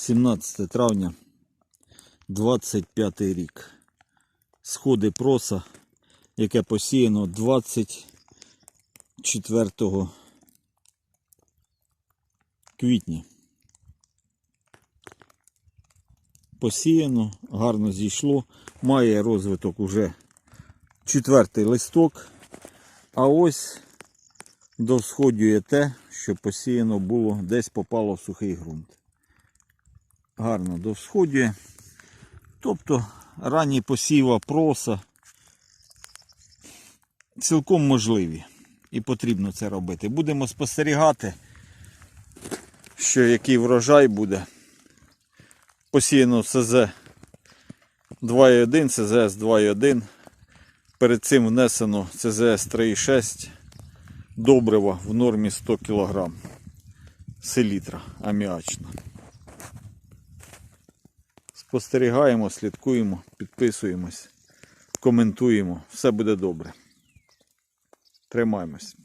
17 травня 25 рік. Сходи проса, яке посіяно 24 квітня. Посіяно, гарно зійшло, має розвиток уже четвертий листок. А ось довсходює те, що посіяно було, десь попало в сухий ґрунт. Гарно довсходює. Тобто ранні посіва проса цілком можливі. І потрібно це робити. Будемо спостерігати, що який врожай буде. Посіяно СЗ 2,1, ЦЗС 2,1. Перед цим внесено ЦЗС 3,6 добрива в нормі 100 кг селітра аміачна. Спостерігаємо, слідкуємо, підписуємось, коментуємо. Все буде добре. Тримаємось.